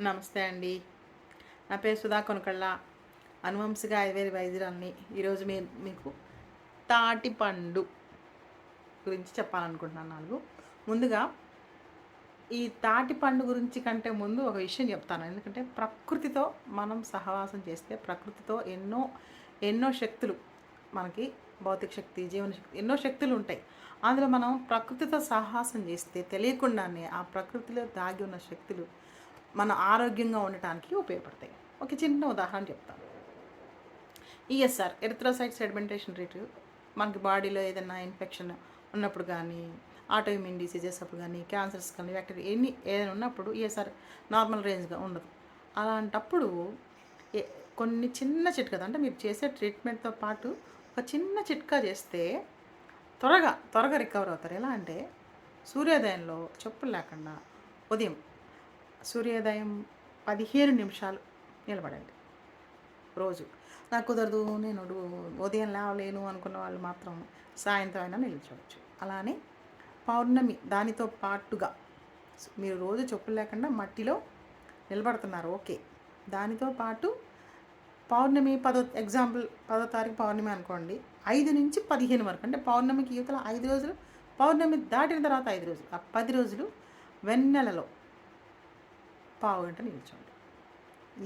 నమస్తే అండి. నా పేరు సుధా కొనకళ్ళ. అనువంశిక ఐవేరి వైద్యురాల్ని. ఈరోజు మీ మీకు తాటి పండు గురించి చెప్పాలనుకుంటున్నాను నాలుగు. ముందుగా ఈ తాటి పండు గురించి కంటే ముందు ఒక విషయం చెప్తాను. ఎందుకంటే ప్రకృతితో మనం సహవాసం చేస్తే ప్రకృతితో ఎన్నో ఎన్నో శక్తులు మనకి భౌతిక శక్తి జీవన శక్తి ఎన్నో శక్తులు ఉంటాయి. అందులో మనం ప్రకృతితో సహవాసం చేస్తే తెలియకుండానే ఆ ప్రకృతిలో దాగి ఉన్న శక్తులు మన ఆరోగ్యంగా ఉండటానికి ఉపయోగపడతాయి. ఒక చిన్న ఉదాహరణ చెప్తాను. ఈఎస్ఆర్ ఎరిథ్రోసైట్ సెడిమెంటేషన్ రేటు మనకి బాడీలో ఏదైనా ఇన్ఫెక్షన్ ఉన్నప్పుడు కానీ ఆటోఇమ్యూన్ డిసీజెస్ అప్పుడు కానీ క్యాన్సర్స్ కానీ బ్యాక్టీరియా ఎన్ని ఏదైనా ఉన్నప్పుడు ఈఎస్ఆర్ నార్మల్ రేంజ్గా ఉండదు. అలాంటప్పుడు ఏ- కొన్ని చిన్న చిట్కా అంటే మీరు చేసే ట్రీట్మెంట్తో పాటు ఒక చిన్న చిట్కా చేస్తే త్వరగా త్వరగా రికవర్ అవుతారు. ఎలా అంటే సూర్యోదయంలో చెప్పులు లేకుండా ఉదయం సూర్యోదయం పదిహేను నిమిషాలు నిలబడండి. రోజు. నాకు కుదరదు నేను ఉదయం లేవలేను అనుకున్న వాళ్ళు మాత్రం సాయంత్రం అయినా నిల్చోవచ్చు. అలానే పౌర్ణమి దానితో పాటుగా మీరు రోజు చెప్పులు లేకుండా మట్టిలో నిలబడుతున్నారు. ఓకే. దానితో పాటు పౌర్ణమి పదో ఎగ్జాంపుల్ పదో తారీఖు పౌర్ణమి అనుకోండి. ఐదు నుంచి పదిహేను వరకు అంటే పౌర్ణమికి యువతల ఐదు రోజులు పౌర్ణమి దాటిన తర్వాత ఐదు రోజులు. ఆ పది రోజులు వెన్నెలలో పావు గంట నిల్చోండి.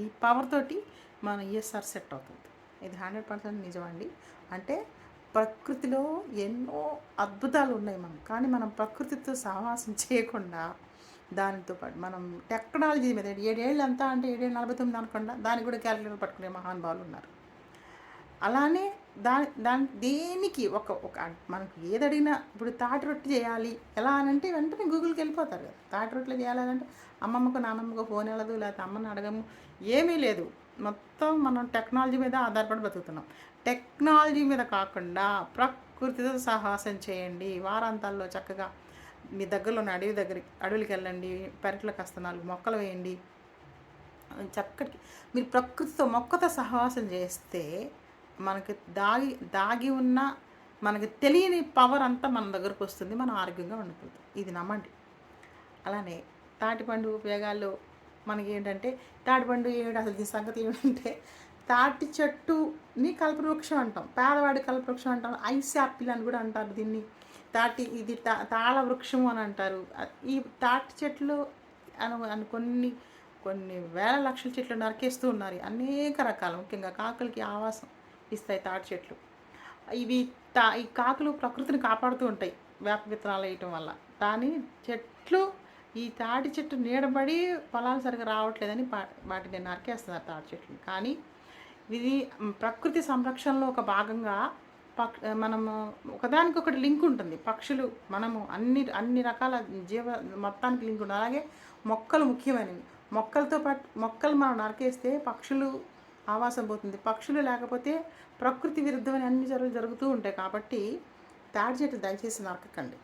ఈ పవర్ తోటి మన ఈఎస్ఆర్ సెట్ అవుతుంది. ఇది హండ్రెడ్ పర్సెంట్ నిజమండి అంటే ప్రకృతిలో ఎన్నో అద్భుతాలు ఉన్నాయి మనం. కానీ మనం ప్రకృతితో సహవాసం చేయకుండా దానితో పాటు మనం టెక్నాలజీ మీద ఏడేళ్ళు అంతా అంటే ఏడేళ్ళు నలభై తొమ్మిది అనుకుండా దానికి కూడా క్యాలిక్యులేటర్ పట్టుకునే మహానుభావులు ఉన్నారు. అలానే దాని దాని దేనికి ఒక ఒక మనకు ఏది అడిగినా ఇప్పుడు తాటి రొట్టె చేయాలి. ఎలా అని అంటే వెంటనే గూగుల్కి వెళ్ళిపోతారు కదా. తాటి రొట్టెలు చేయాలి అంటే అమ్మమ్మకు నాన్నమ్మకు ఫోన్ వెళ్ళదు లేకపోతే అమ్మని అడగము. ఏమీ లేదు. మొత్తం మనం టెక్నాలజీ మీద ఆధారపడి బతుకుతున్నాం. టెక్నాలజీ మీద కాకుండా ప్రకృతితో సాహసం చేయండి. వారాంతాల్లో చక్కగా మీ దగ్గరలో ఉన్న అడవి దగ్గరికి అడవులకి వెళ్ళండి. పెరట్లో కాస్త నాలుగు మొక్కలు వేయండి. చక్కటి మీరు ప్రకృతితో మొక్కతో సహవాసం చేస్తే మనకి దాగి దాగి ఉన్న మనకి తెలియని పవర్ అంతా మన దగ్గరకు వస్తుంది. మనం ఆరోగ్యంగా ఉండిపోతుంది ఇది నమ్మండి. అలానే తాటిపండు ఉపయోగాల్లో మనకి ఏంటంటే తాటిపండు ఏమిటి అసలు దీని సంగతి ఏమిటంటే తాటి చెట్టుని కల్పవృక్షం అంటాం. పేదవాడి కల్పవృక్షం అంటాం. ఐస్ యాపిల్ అని కూడా అంటారు దీన్ని. తాటి ఇది తా తాళ వృక్షం అని అంటారు. ఈ తాటి చెట్లు అని అని కొన్ని కొన్ని వేల లక్షల చెట్లు నరికేస్తూ ఉన్నారు. అనేక రకాల. ముఖ్యంగా కాకులకి ఆవాసం. ఇస్తాయి తాటి చెట్లు. ఇవి తా ఈ కాకులు ప్రకృతిని కాపాడుతూ ఉంటాయి వేప విత్తనాలు వేయటం వల్ల. కానీ చెట్లు ఈ తాటి చెట్టు నీడబడి పొలాలు సరిగా రావట్లేదని వాటిని నరికేస్తున్నారు తాటి చెట్లు కానీ ఇది ప్రకృతి సంరక్షణలో ఒక భాగంగా పక్ మనము ఒకదానికొకటి లింక్ ఉంటుంది. పక్షులు మనము అన్ని అన్ని రకాల జీవ మొత్తానికి లింక్ ఉంటుంది. అలాగే మొక్కలు ముఖ్యమైనవి. మొక్కలతో పాటు మొక్కలు మనం నరికేస్తే పక్షులు ఆవాసం పోతుంది. పక్షులు లేకపోతే ప్రకృతి విరుద్ధమైన అన్ని చర్యలు జరుగుతూ ఉంటాయి కాబట్టి తాడి చెట్టు దయచేసి నరకకండి.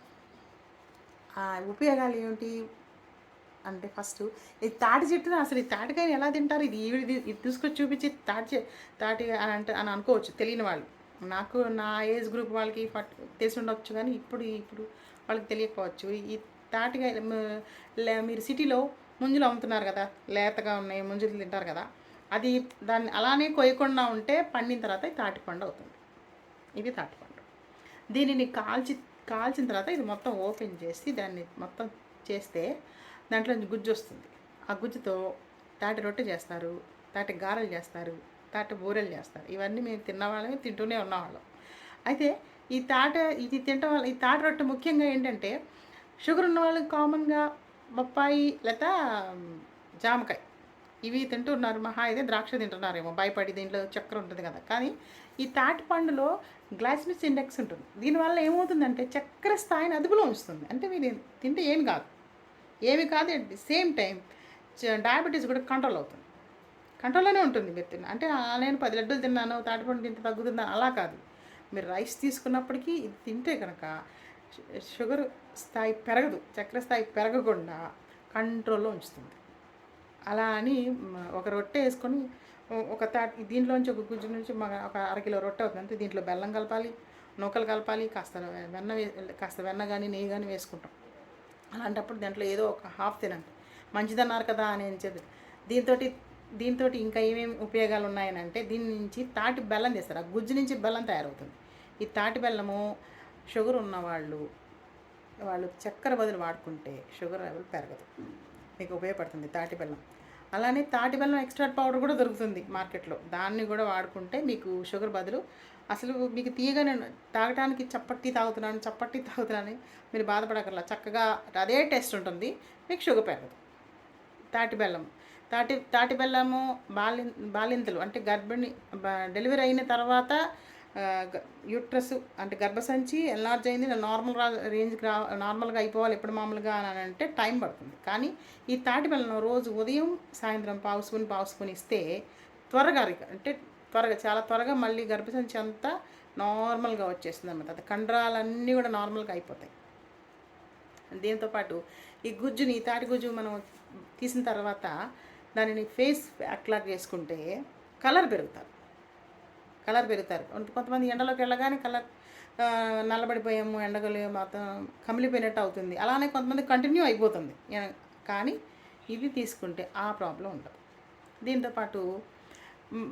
ఆ ఉపయోగాలు ఏమిటి? అంటే ఫస్ట్ ఈ తాటి చెట్టుని అసలు ఈ తాటికాయని ఎలా తింటారు? ఇది ఇది ఇది తీసుకొచ్చి చూపించి తాటి తాటి అని అంటే అని అనుకోవచ్చు తెలియని వాళ్ళు. నాకు నా ఏజ్ గ్రూప్ వాళ్ళకి ఫట్ తెలిసి ఉండొచ్చు కానీ ఇప్పుడు ఇప్పుడు వాళ్ళకి తెలియకపోవచ్చు. ఈ తాటికాయ లే- మీరు సిటీలో ముంజులు అమ్ముతున్నారు కదా లేతగా ఉన్నాయి ముంజులు తింటారు కదా అది దాన్ని అలానే కొయ్యకుండా ఉంటే పండిన తర్వాత తాటిపండు అవుతుంది. ఇది తాటిపండు. దీనిని కాల్చి కాల్చిన తర్వాత ఇది మొత్తం ఓపెన్ చేసి దాన్ని మొత్తం చేస్తే దాంట్లో గుజ్జు వస్తుంది. ఆ గుజ్జుతో తాటి రొట్టె చేస్తారు తాటి గారెలు చేస్తారు తాటి బూరెలు చేస్తారు. ఇవన్నీ మేము తిన్నవాళ్ళమే తింటూనే ఉన్నవాళ్ళం అయితే ఈ తాట ఇది తినటం వల్ల ఈ తాటి రొట్టె ముఖ్యంగా ఏంటంటే షుగర్ ఉన్న వాళ్ళకి కామన్గా బొప్పాయి లేదా జామకాయ. ఇవి తింటున్నారు మహా అయితే ద్రాక్ష తింటున్నారేమో భయపడి దీంట్లో చక్కెర ఉంటుంది కదా. కానీ ఈ తాటి పండులో గ్లాస్మిస్ ఇండెక్స్ ఉంటుంది. దీనివల్ల ఏమవుతుందంటే చక్కెర స్థాయిని అదుపులో ఉంచుతుంది. అంటే మీరు తింటే ఏమి కాదు. ఏమి కాదు at the same time diabetes కూడా కంట్రోల్ అవుతుంది. కంట్రోల్లోనే ఉంటుంది మీరు తిన్న అంటే నేను పది లడ్డూలు తిన్నాను తాటిపండు తింటే తగ్గుతుందా? అలా కాదు. మీరు రైస్ తీసుకున్నప్పటికీ ఇది తింటే కనుక షుగర్ స్థాయి పెరగదు చక్కెర స్థాయి పెరగకుండా కంట్రోల్లో ఉంచుతుంది. అలా అని ఒక రొట్టె వేసుకొని ఒక తా దీంట్లోంచి ఒక గుజ్జు నుంచి మగ ఒక అరకిలో రొట్టె అవుతుంది అంటే దీంట్లో బెల్లం కలపాలి నూకలు కలపాలి కాస్త వెన్న వే కాస్త వెన్న కానీ నెయ్యి కానీ వేసుకుంటాం. అలాంటప్పుడు దాంట్లో ఏదో ఒక హాఫ్ తినండి. మంచిదన్నారు కదా అని చెప్పి. దీంతో దీంతో ఇంకా ఏమేమి ఉపయోగాలు ఉన్నాయని అంటే దీని నుంచి తాటి బెల్లం తీస్తారు. ఆ గుజ్జు నుంచి బెల్లం తయారవుతుంది. ఈ తాటి బెల్లము షుగర్ ఉన్నవాళ్ళు వాళ్ళు చక్కెర బదులు వాడుకుంటే షుగర్ లెవెల్ పెరగదు. మీకు ఉపయోగపడుతుంది తాటి బెల్లం. అలానే తాటి బెల్లం ఎక్స్ట్రా పౌడర్ కూడా దొరుకుతుంది మార్కెట్లో. దాన్ని కూడా వాడుకుంటే మీకు షుగర్ బదులు అసలు మీకు తీయగానే తాగడానికి చప్పట్టి తాగుతున్నాను చప్పట్టి తాగుతున్నాను మీరు బాధపడకర్లా చక్కగా అదే టేస్ట్ ఉంటుంది మీకు షుగర్ పెరగదు. తాటి బెల్లం. తాటి తాటి బెల్లము బాలి బాలింతలు అంటే గర్భిణి డెలివరీ అయిన తర్వాత యూట్రస్ అంటే గర్భసంచి ఎన్లార్జ్ అయింది నార్మల్ రా రేంజ్కి రా నార్మల్గా అయిపోవాలి ఎప్పుడు మామూలుగా అని అంటే టైం పడుతుంది. కానీ ఈ తాటి బెల్లం రోజు ఉదయం సాయంత్రం పావు స్పూన్ పావు స్పూన్ ఇస్తే త్వరగా అంటే త్వరగా చాలా త్వరగా మళ్ళీ గర్భసంచి అంతా నార్మల్గా వచ్చేస్తుంది అన్నమాట. అది కండరాలన్నీ కూడా నార్మల్గా అయిపోతాయి. దీంతోపాటు ఈ గుజ్జుని తాటి గుజ్జు మనం తీసిన తర్వాత దానిని ఫేస్ అట్లా చేసుకుంటే కలర్ పెరుగుతారు. కలర్ పెరుగుతారు కొంతమంది ఎండలోకి వెళ్ళగానే కలర్ నల్లబడిపోయాము ఎండగలు మొత్తం కమిలిపోయినట్టు అవుతుంది. అలానే కొంతమంది కంటిన్యూ అయిపోతుంది. కానీ ఇవి తీసుకుంటే ఆ ప్రాబ్లం ఉండదు. దీంతోపాటు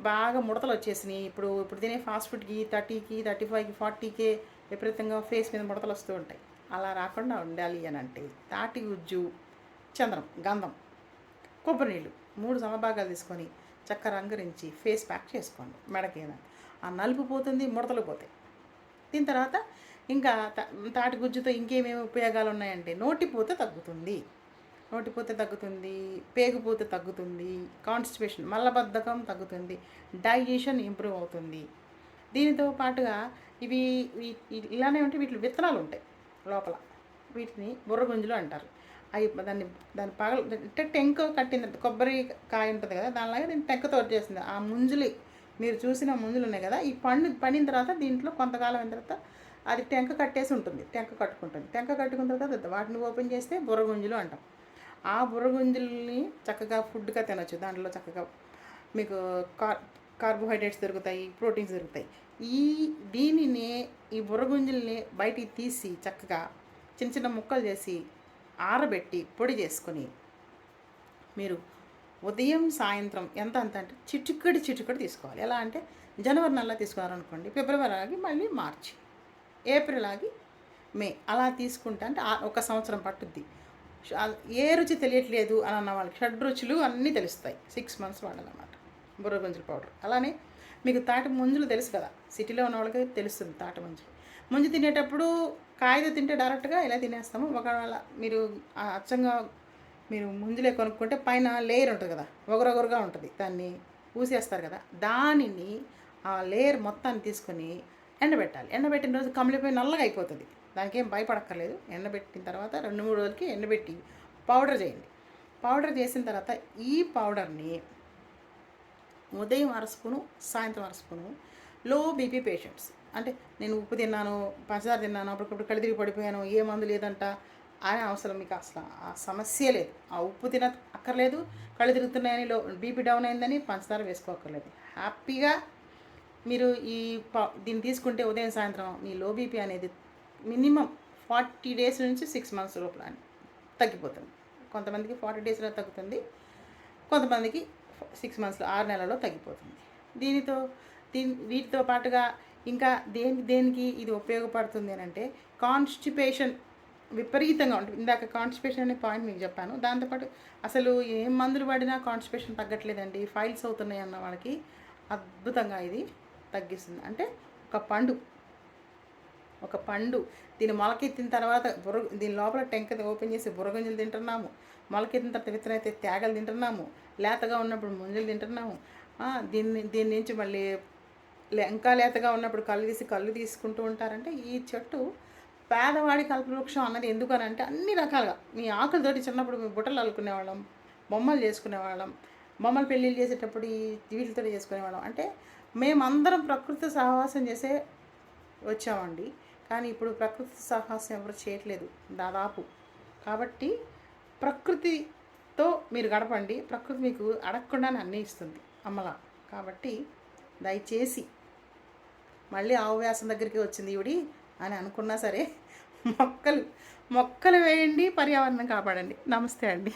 బాగా ముడతలు వచ్చేసినాయి. ఇప్పుడు ఇప్పుడు తినే ఫాస్ట్ ఫుడ్కి థర్టీకి థర్టీ ఫైవ్కి ఫార్టీకే విపరీతంగా ఫేస్ మీద ముడతలు వస్తూ ఉంటాయి. అలా రాకుండా ఉండాలి అని అంటే తాటి గుజ్జు చంద్రం గంధం కొబ్బరి నీళ్ళు మూడు సమభాగాలు తీసుకొని చక్కర అంగరించి ఫేస్ ప్యాక్ చేసుకోండి మెడకేన. ఆ నలుపు పోతుంది ముడతలు పోతాయి. దీని తర్వాత ఇంకా తాటి గుజ్జుతో ఇంకేమేమి ఉపయోగాలు ఉన్నాయంటే నోటిపోతే తగ్గుతుంది. నోటిపోతే తగ్గుతుంది పేగుపోత తగ్గుతుంది కాన్స్టిపేషన్ మలబద్ధకం తగ్గుతుంది డైజెషన్ ఇంప్రూవ్ అవుతుంది. దీనితో పాటుగా ఇవి ఇలానే ఉంటే వీటిలో విత్తనాలు ఉంటాయి లోపల. వీటిని బుర్రగుంజులు అంటారు. అవి దాన్ని దాన్ని పగల అంటే టెంక కట్టింది కొబ్బరి కాయ ఉంటుంది కదా దానిలాగా దీన్ని టెంకతో చేసింది ఆ ముంజులు మీరు చూసిన ముంజులు ఉన్నాయి కదా ఈ పండు పండిన తర్వాత దీంట్లో కొంతకాలం అయిన తర్వాత అది టెంక కట్టేసి ఉంటుంది టెంక కట్టుకుంటుంది. టెంక కట్టుకున్న తర్వాత వాటిని ఓపెన్ చేస్తే బుర్రగుంజులు అంటాం. ఆ బుర్రగుంజుల్ని చక్కగా ఫుడ్గా తినొచ్చు. దాంట్లో చక్కగా మీకు కార్ కార్బోహైడ్రేట్స్ దొరుకుతాయి ప్రోటీన్స్ దొరుకుతాయి. ఈ దీనిని ఈ బుర్రగుంజుల్ని బయటికి తీసి చక్కగా చిన్న చిన్న ముక్కలు చేసి ఆరబెట్టి పొడి చేసుకొని మీరు ఉదయం సాయంత్రం ఎంత అంత అంటే చిటుకడి చిటుకడి తీసుకోవాలి. ఎలా అంటే జనవరి నెలలో తీసుకున్నారనుకోండి ఫిబ్రవరి ఆగి మళ్ళీ మార్చి ఏప్రిల్ ఆగి మే అలా తీసుకుంటే అంటే ఒక సంవత్సరం పట్టుద్ది. ఏ రుచి తెలియట్లేదు అని అన్న వాళ్ళకి షడ్ రుచులు అన్నీ తెలుస్తాయి. సిక్స్ మంత్స్ వాడాలన్నమాట. బుర్రగుంజుల పౌడర్. అలానే మీకు తాటి ముంజులు తెలుసు కదా సిటీలో ఉన్న వాళ్ళకి తెలుస్తుంది తాటి ముంజులు. ముంజు తినేటప్పుడు కాయలు తింటే డైరెక్ట్గా ఇలా తినేస్తాము. ఒకవేళ మీరు ఆ అచ్చంగా మీరు ముంజులే కొనుక్కుంటే పైన లేయర్ ఉంటుంది కదా ఒగరొగరుగా ఉంటుంది. దాన్ని పూసేస్తారు కదా దానిని ఆ లేయర్ మొత్తాన్ని తీసుకొని ఎండబెట్టాలి. ఎండబెట్టిన రోజు కమిలిపోయి నల్లగా అయిపోతుంది. దానికి ఏం భయపడక్కర్లేదు. ఎండబెట్టిన తర్వాత రెండు మూడు రోజులకి ఎండబెట్టి పౌడర్ చేయండి. పౌడర్ చేసిన తర్వాత ఈ పౌడర్ని ఉదయం అర స్పూను సాయంత్రం అర స్పూను లో బీపీ పేషెంట్స్ అంటే నేను ఉప్పు తిన్నాను పంచదార తిన్నాను అప్పటికప్పుడు కళ్ళు తిరిగి పడిపోయాను ఏ మందు లేదంట అని అవసరం మీకు అసలు. ఆ సమస్య లేదు. ఆ ఉప్పు తిన అక్కర్లేదు కళ్ళు తిరుగుతున్నాయని లో బీపీ డౌన్ అయిందని పంచదార వేసుకోక్కర్లేదు హ్యాపీగా మీరు ఈ ప- దీన్ని తీసుకుంటే ఉదయం సాయంత్రం మీ లో బీపీ అనేది మినిమం ఫార్టీ డేస్ నుంచి సిక్స్ మంత్స్ లోపల తగ్గిపోతుంది. కొంతమందికి ఫార్టీ డేస్లో తగ్గుతుంది కొంతమందికి సిక్స్ మంత్స్లో ఆరు నెలల్లో తగ్గిపోతుంది. దీనితో దీని వీటితో పాటుగా ఇంకా దేని దేనికి ఇది ఉపయోగపడుతుంది అని అంటే కాన్స్టిపేషన్ విపరీతంగా ఉంటుంది. ఇందాక కాన్స్టిపేషన్ అనే పాయింట్ మీకు చెప్పాను. దాంతోపాటు అసలు ఏం మందులు పడినా కాన్స్టిపేషన్ తగ్గట్లేదండి. ఫైల్స్ అవుతున్నాయి అన్న వాళ్ళకి అద్భుతంగా ఇది తగ్గిస్తుంది. అంటే ఒక పండు. ఒక పండు. దీన్ని మొలకెత్తిన తర్వాత బుర్ర దీని లోపల టెంక ఓపెన్ చేసి బుర్రగుంజలు తింటున్నాము. మొలకెత్తిన తర్వాత విత్తనం అయితే తేగలు తింటున్నాము. లేతగా ఉన్నప్పుడు ముంజలు తింటున్నాము. దీన్ని దీని నుంచి మళ్ళీ ఇంకా లేతగా ఉన్నప్పుడు కళ్ళు తీసి కళ్ళు తీసుకుంటూ ఉంటారంటే ఈ చెట్టు పేదవాడి కల్పవృక్షం అన్నది ఎందుకనంటే అన్ని రకాలుగా. మీ ఆకులతోటి చిన్నప్పుడు మేము బుట్టలు అల్లుకునేవాళ్ళం బొమ్మలు చేసుకునేవాళ్ళం బొమ్మలు పెళ్ళిళ్ళు చేసేటప్పుడు ఈ వీటితో చేసుకునేవాళ్ళం. అంటే మేమందరం ప్రకృతి సహవాసం చేసే వచ్చామండి. కానీ ఇప్పుడు ప్రకృతి సాహసం ఎవరు చేయట్లేదు దాదాపు. కాబట్టి ప్రకృతితో మీరు గడపండి. ప్రకృతి మీకు అడగకుండానే అన్నీ ఇస్తుంది అమ్మలా కాబట్టి దయచేసి మళ్ళీ ఆవు వ్యాసం దగ్గరికి వచ్చింది ఈవిడి అని అనుకున్నా సరే మొక్కలు మొక్కలు వేయండి పర్యావరణం కాపాడండి. నమస్తే అండి.